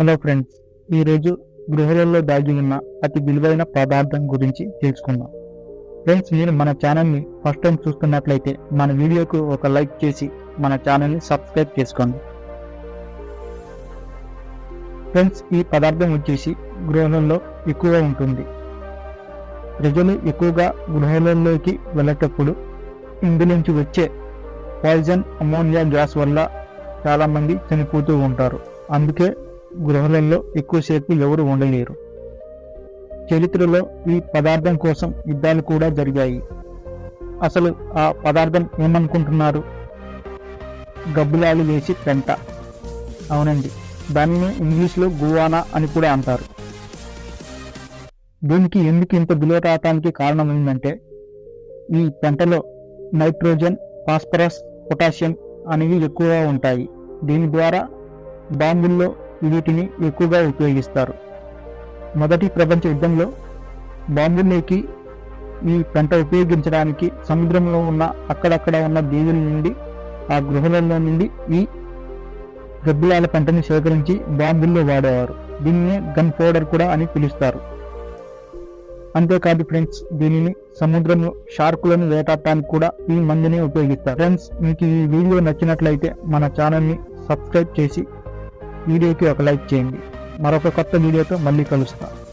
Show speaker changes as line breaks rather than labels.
Hello friends ఈరోజు గృహాలలో దాగి ఉన్న అతి విలువైన పదార్థం గురించి తెలుసుకుందాం. ఫ్రెండ్స్ మీరు మన ఛానల్ని ఫస్ట్ టైం చూస్తున్నట్లయితే మన వీడియోకు ఒక లైక్ చేసి మన ఛానల్ని సబ్స్క్రైబ్ చేసుకోండి. ఫ్రెండ్స్ ఈ పదార్థం వచ్చేసి గృహాలలో ఎక్కువగా ఉంటుంది. ప్రజలు ఎక్కువగా గృహాలలోకి వెళ్ళేటప్పుడు ఇందులోంచి వచ్చే పాయిజన్ అమోనియా గ్యాస్ వల్ల చాలామంది చనిపోతూ ఉంటారు. అందుకే గృహాలలో ఎక్కువసేపు ఎవరు ఉండలేరు. చరిత్రలో ఈ పదార్థం కోసం యుద్ధాలు కూడా జరిగాయి. అసలు ఆ పదార్థం ఏమనుకుంటున్నారు? గబ్బులాలు వేసి పెంట. అవునండి దానిని ఇంగ్లీష్లో గువానా అని కూడా అంటారు. దీనికి ఎందుకు ఇంత విలువ రావటానికి కారణం ఏంటంటే ఈ పెంటలో నైట్రోజన్ ఫాస్ఫరస్ పొటాషియం అనేవి ఎక్కువగా ఉంటాయి. దీని ద్వారా బాంబుల్లో వీటిని ఎక్కువగా ఉపయోగిస్తారు. మొదటి ప్రపంచ యుద్ధంలో బాంబుల్లోకి ఈ పెంట ఉపయోగించడానికి సముద్రంలో ఉన్న అక్కడక్కడ ఉన్న దీవుల నుండి ఆ గృహాలలో నుండి ఈ గబ్బిలాల పెంటని సేకరించి బాంబుల్లో వాడేవారు. దీనిని గన్ పౌడర్ కూడా అని పిలుస్తారు. అంతేకాదు ఫ్రెండ్స్ దీనిని సముద్రంలో షార్కులను వేటాడటానికి కూడా ఈ మందుని ఉపయోగిస్తారు. ఫ్రెండ్స్ మీకు ఈ వీడియో నచ్చినట్లయితే మన ఛానల్ని సబ్స్క్రైబ్ చేసి వీడియోకి ఒక లైక్ చేయండి. మరొక కొత్త వీడియోతో మళ్ళీ కలుస్తాను